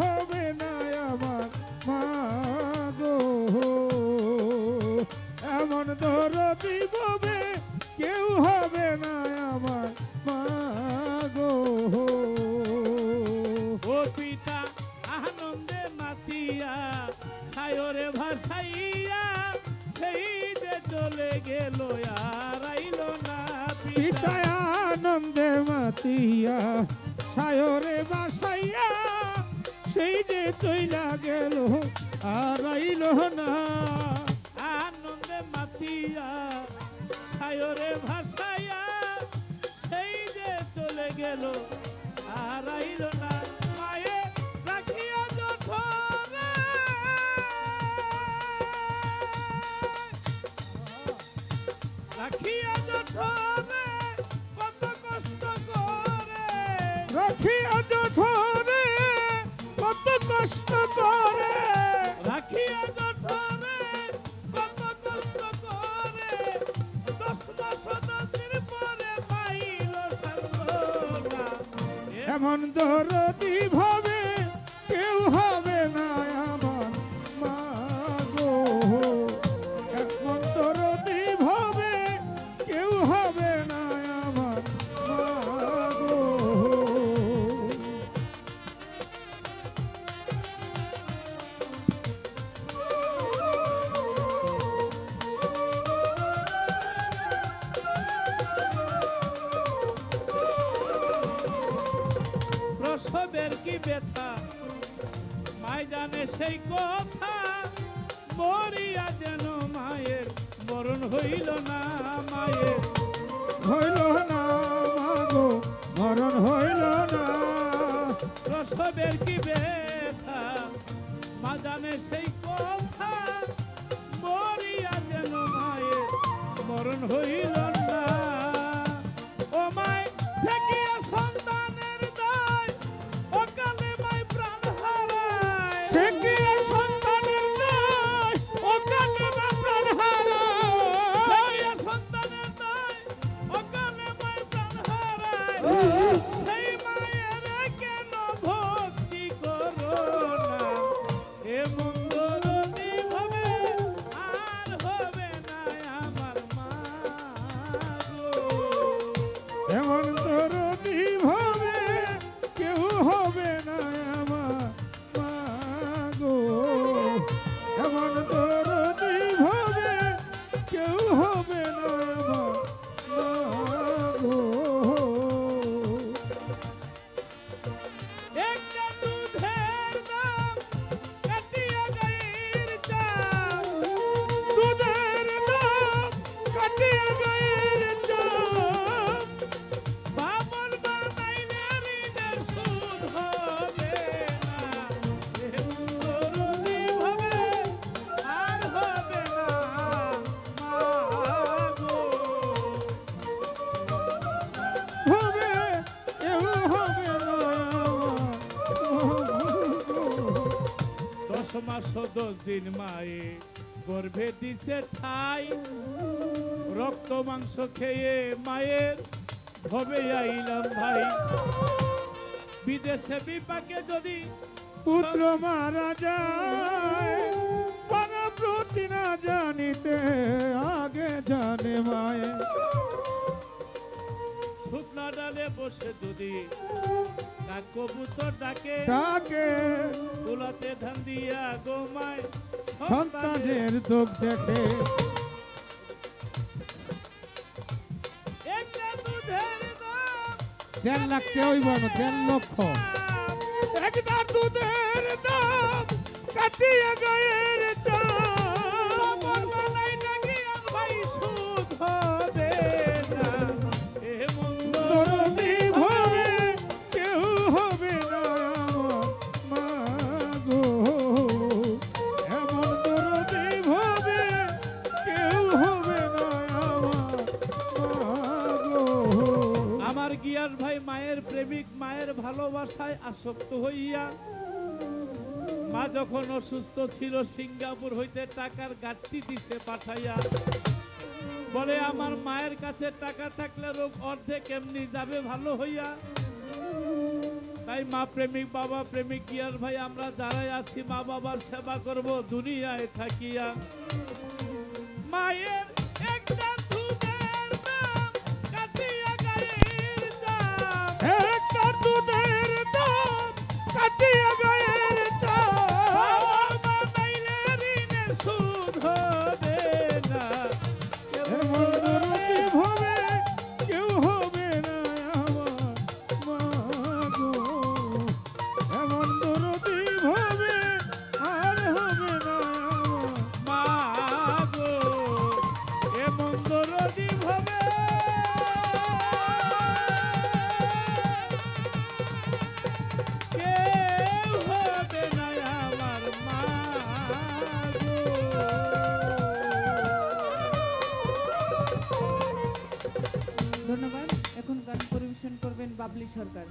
হবে না আমার? মা গো এমন ধরো দিববে কেউ হবে না আমার? মা গো। ও পিতা আনন্দে মাতিয়া সায়রে ভাসাইয়া সেই যে চলে গেল আর আইল না পিতা। আনন্দে মাতিয়া সায়রে ভাসাইয়া সেই যে চইলা গেল, আর আইল না। আনন্দে মাতিয়া সায়রে ভাসাইয়া সেই যে চলে গেল, আর আইল না। রাখিয়া জঠরে কত কষ্ট করে। রাখিয়া এমন দরদি ভাবে ব্যথা মাই জানে সেই কথা মরিয়া যেন মায়ের মরণ হইল না মায়ের হইল না মরণ হইল না। প্রসবের কি ব্যথা? মা জানে সেই কথা মরিয়া যেন মায়ের মরণ হইল না। ও দশ দিন মায়ে, গর্ভে দিছে ঠাই। রক্ত মাংস খেয়ে মায়ের ভবে আইলাম ভাই। বিদেশে বিপাকে যদি পুত্র মারা যায় পানা প্রতি না জানিতে আগে জানে মায়ে। শুকনা বসে যদি কাক কবুতর ডাকে তাকে তুলাতে ধান দিয়া গোমায় সন্তানের দুঃখ। দেখে দেড় লাখ টাকা হইব না দেড় লক্ষ। একটা দুধের দাম কাটিয়া গায়ের চাপ আমার ভাই মায়ের প্রেমিক, মায়ের ভালোবাসায় আসক্ত হইয়া মা যখন অসুস্থ ছিল, সিঙ্গাপুর হইতে টাকার গাঠটি দিতে পাঠাইয়া বলে, আমার মায়ের কাছে টাকা থাকলে রোগ অর্ধেক এমনি যাবে ভালো হইয়া। তাই মা প্রেমিক, বাবা প্রেমিক গিয়ার ভাই, আমরা যারাই আছি, মা বাবার সেবা করব, দুনিয়ায় থাকিয়া। মায়ের বাবলি সরকার।